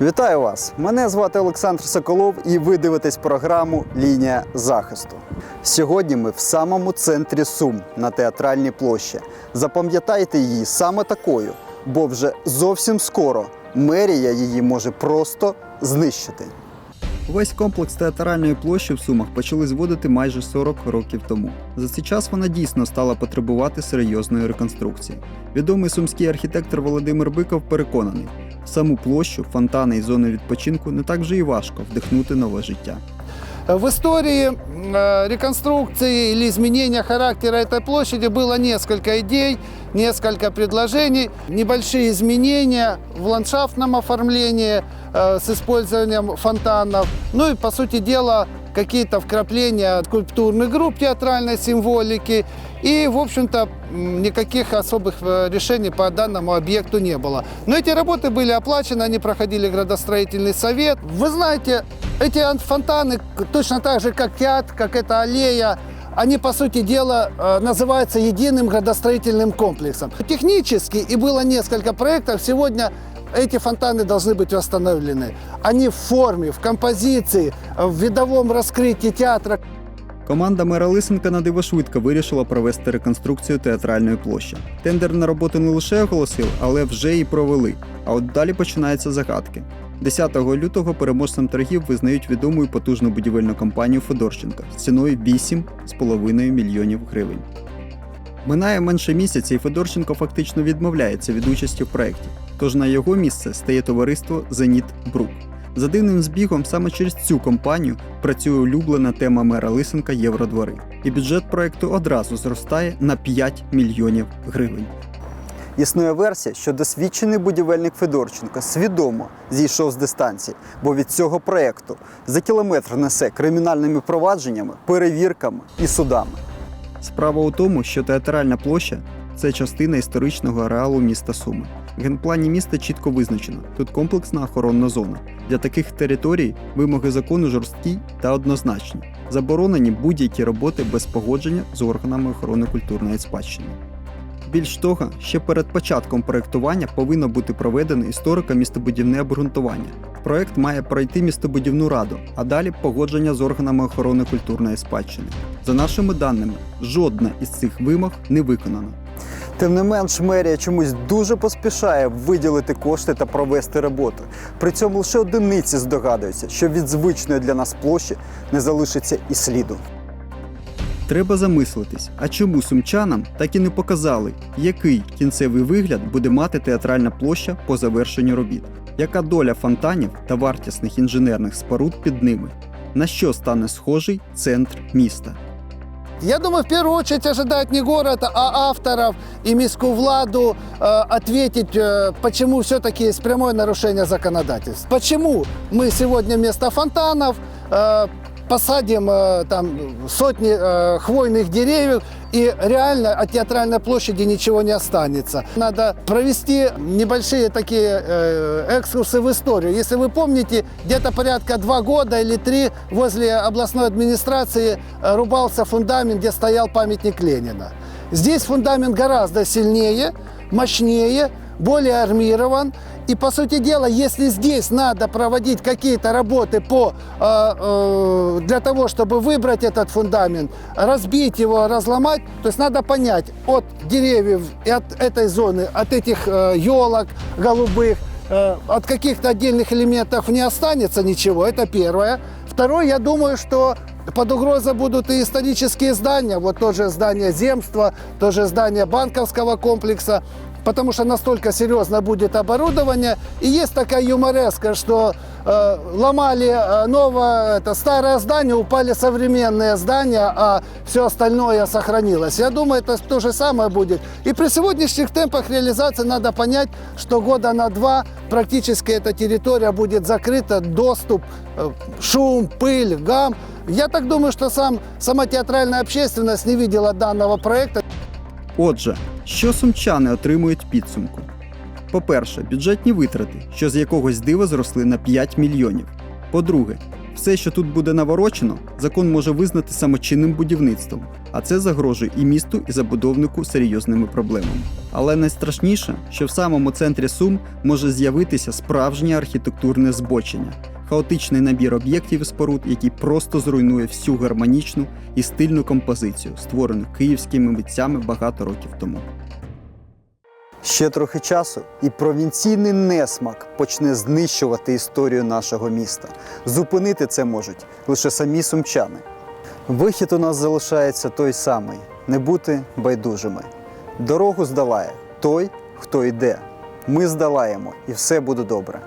Вітаю вас! Мене звати Олександр Соколов, і ви дивитесь програму Лінія захисту. Сьогодні ми в самому центрі Сум на театральній площі. Запам'ятайте її саме такою, бо вже зовсім скоро мерія її може просто знищити. Весь комплекс театральної площі в Сумах почали зводити майже 40 років тому. За цей час вона дійсно стала потребувати серйозної реконструкції. Відомий сумський архітектор Володимир Биков переконаний, саму площу, фонтани і зони відпочинку не так вже і важко вдихнути нове життя. В истории э, реконструкции или изменения характера этой площади было несколько идей, несколько предложений, небольшие изменения в ландшафтном оформлении э, с использованием фонтанов, ну и, по сути дела, какие-то вкрапления скульптурных групп театральной символики. И, в общем-то, никаких особых э, решений по данному объекту не было. Но эти работы были оплачены, они проходили градостроительный совет. Вы знаете, эти ан- фонтаны, точно так же, как театр, как эта аллея, они, по сути дела, э, называются единым градостроительным комплексом. Технически, и было несколько проектов, сегодня эти фонтаны должны быть восстановлены. Они в форме, в композиции, в видовом раскрытии театра. Команда мера Лисенка на диво швидко вирішила провести реконструкцію театральної площі. Тендер на роботу не лише оголосили, але вже і провели. А от далі починаються загадки. 10 лютого переможцем торгів визнають відому і потужну будівельну компанію Федорченка з ціною 8,5 мільйонів гривень. Минає менше місяця, і Федорченко фактично відмовляється від участі в проєкті. Тож на його місце стає товариство Зеніт Брук. За дивним збігом саме через цю компанію працює улюблена тема мера Лисенка Євродвори. І бюджет проекту одразу зростає на 5 мільйонів гривень. Існує версія, що досвідчений будівельник Федорченко свідомо зійшов з дистанції, бо від цього проекту за кілометр несе кримінальними провадженнями, перевірками і судами. Справа у тому, що театральна площа це частина історичного ареалу міста Суми. В генплані міста чітко визначено, тут комплексна охоронна зона. Для таких територій вимоги закону жорсткі та однозначні. Заборонені будь-які роботи без погодження з органами охорони культурної спадщини. Більш того, ще перед початком проєктування повинно бути проведено історико-містобудівне обґрунтування. Проєкт має пройти містобудівну раду, а далі погодження з органами охорони культурної спадщини. За нашими даними, жодна із цих вимог не виконана. Тим не менш, мерія чомусь дуже поспішає виділити кошти та провести роботу. При цьому лише одиниці здогадуються, що від звичної для нас площі не залишиться і сліду. Треба замислитись, а чому сумчанам так і не показали, який кінцевий вигляд буде мати театральна площа по завершенню робіт, яка доля фонтанів та вартісних інженерних споруд під ними, на що стане схожий центр міста. Я думаю, в первую очередь ожидает не город, а авторов и міську владу э, ответить, э, почему все-таки есть прямое нарушение законодательства. Почему мы сегодня вместо фонтанов э, посадим э, там сотни э, хвойных деревьев, и реально от театральной площади ничего не останется. Надо провести небольшие такие э, экскурсы в историю. Если вы помните, где-то порядка два года или три возле областной администрации э, рубался фундамент, где стоял памятник Ленина. Здесь фундамент гораздо сильнее, мощнее, более армирован. И, по сути дела, если здесь надо проводить какие-то работы по, э, э, для того, чтобы выбрать этот фундамент, разбить его, разломать, то есть надо понять от деревьев и от этой зоны, от этих э, елок голубых, э, от каких-то отдельных элементов не останется ничего, это первое. Второе, я думаю, что под угрозой будут и исторические здания, вот тоже здание земства, тоже здание банковского комплекса, потому что настолько серьезно будет оборудование. И есть такая юмореска, что э, ломали э, новое, это старое здание, упали современные здания, а все остальное сохранилось. Я думаю, это то же самое будет. И при сегодняшних темпах реализации надо понять, что года на два практически эта территория будет закрыта, доступ, э, шум, пыль, гам. Я так думаю, что сам, сама театральная общественность не видела данного проекта. Отже, що сумчани отримують підсумку? По-перше, бюджетні витрати, що з якогось дива зросли на 5 мільйонів. По-друге, Все, що тут буде наворочено, закон може визнати самочинним будівництвом, а це загрожує і місту, і забудовнику серйозними проблемами. Але найстрашніше, що в самому центрі Сум може з'явитися справжнє архітектурне збочення, хаотичний набір об'єктів і споруд, який просто зруйнує всю гармонічну і стильну композицію, створену київськими митцями багато років тому. Ще трохи часу, і провінційний несмак почне знищувати історію нашого міста. Зупинити це можуть лише самі сумчани. Вихід у нас залишається той самий не бути байдужими. Дорогу здолає той, хто йде. Ми здолаємо, і все буде добре.